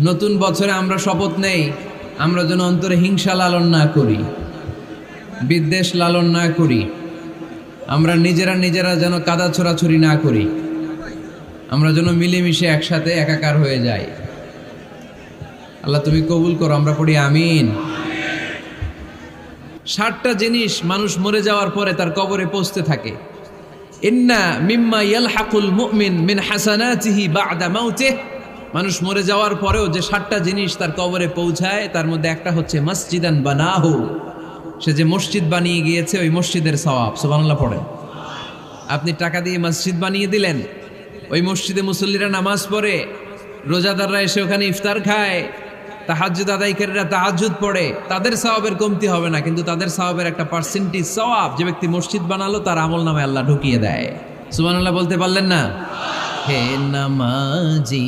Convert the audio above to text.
নতুন বছরে আমরা শপথ নেই, আমরা যেন অন্তরে হিংসা লালন না করি, বিদ্বেষ লালন না করি, আমরা নিজেরা নিজেরা যেন কাদা ছোড়াছুরি না করি, আমরা যেন মিলেমিশে একসাথে একাকার হয়ে যাই। আল্লাহ তুমি কবুল করো, আমরা পড়ি আমিন। ষাটটা জিনিস মানুষ মরে যাওয়ার পরে তার কবরে পৌঁছতে থাকে। ইন্না মিম্মা ইয়ালহাকুল মুমিন মিন হাসানাতিহি বাদা মাউতিহ। মানুষ মরে যাওয়ার পরেও যে ষাটটা জিনিস তার কবরে পৌঁছায়, তার মধ্যে একটা হচ্ছে মসজিদান বানাহু। সে যে মসজিদ বানিয়ে গিয়েছে, ওই মসজিদের সওয়াব। সুবহানাল্লাহ পড়ে আপনি টাকা দিয়ে মসজিদ বানিয়ে দিলেন, ওই মসজিদে মুসল্লিরা নামাজ পড়ে, রোজাদাররা এসে ওখানে ইফতার খায় তাহাজুদ আদায়কারীরা তাহাজুদ পড়ে, তাদের সওয়াবের কমতি হবে না, কিন্তু তাদের সওয়াবের একটা পার্সেন্টেজ সওয়াব যে ব্যক্তি মসজিদ বানালো, তার আমল নামে আল্লাহ ঢুকিয়ে দেয়। সুবহানাল্লাহ বলতে পারলেন না? হে নামাজি